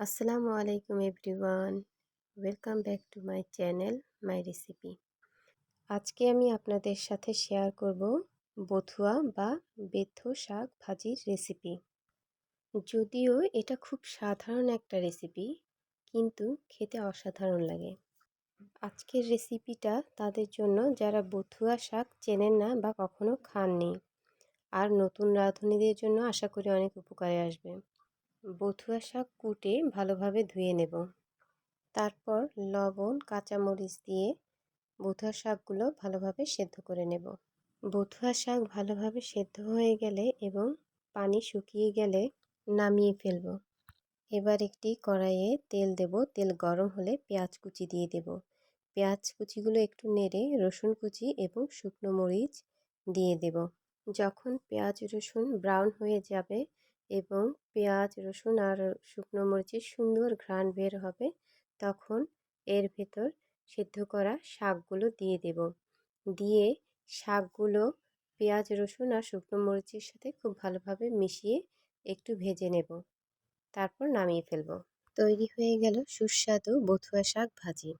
আসসালামু আলাইকুম everyone. Welcome back to my channel, my recipe. আজকে আমি আপনাদের সাথে শেয়ার করব বথুয়া বা বেথ শাক ভাজির রেসিপি। যদিও এটা খুব সাধারণ একটা রেসিপি, কিন্তু খেতে অসাধারণ লাগে। আজকের রেসিপিটা তাদের জন্য যারা বথুয়া শাক চেনেন না বা কখনো খাননি, আর নতুন রাঁধুনিদের জন্য আশা করি অনেক উপকারে আসবে। বথুয়া শাক কুটে ভালোভাবে ধুয়ে নেব। তারপর লবণ, কাঁচামরিচ দিয়ে বথুয়া শাকগুলো ভালোভাবে সেদ্ধ করে নেব। বথুয়া শাক ভালোভাবে সেদ্ধ হয়ে গেলে এবং পানি শুকিয়ে গেলে নামিয়ে ফেলব। এবার একটি কড়াইয়ে তেল দেব। তেল গরম হলে পেঁয়াজ কুচি দিয়ে দেব। পেঁয়াজ কুচিগুলো একটু নেড়ে রসুন কুচি এবং শুকনো মরিচ দিয়ে দেব। যখন পেঁয়াজ রসুন ব্রাউন হয়ে যাবে এবং পেঁয়াজ, রসুন আর শুকনো মরিচের সুন্দর ঘ্রাণ বের হবে, তখন এর ভেতর সিদ্ধ করা শাকগুলো দিয়ে দেব। দিয়ে শাকগুলো পেঁয়াজ, রসুন আর শুকনো মরিচের সাথে খুব ভালোভাবে মিশিয়ে একটু ভেজে নেব। তারপর নামিয়ে ফেলব। তৈরি হয়ে গেল সুস্বাদু বথুয়া শাক ভাজি।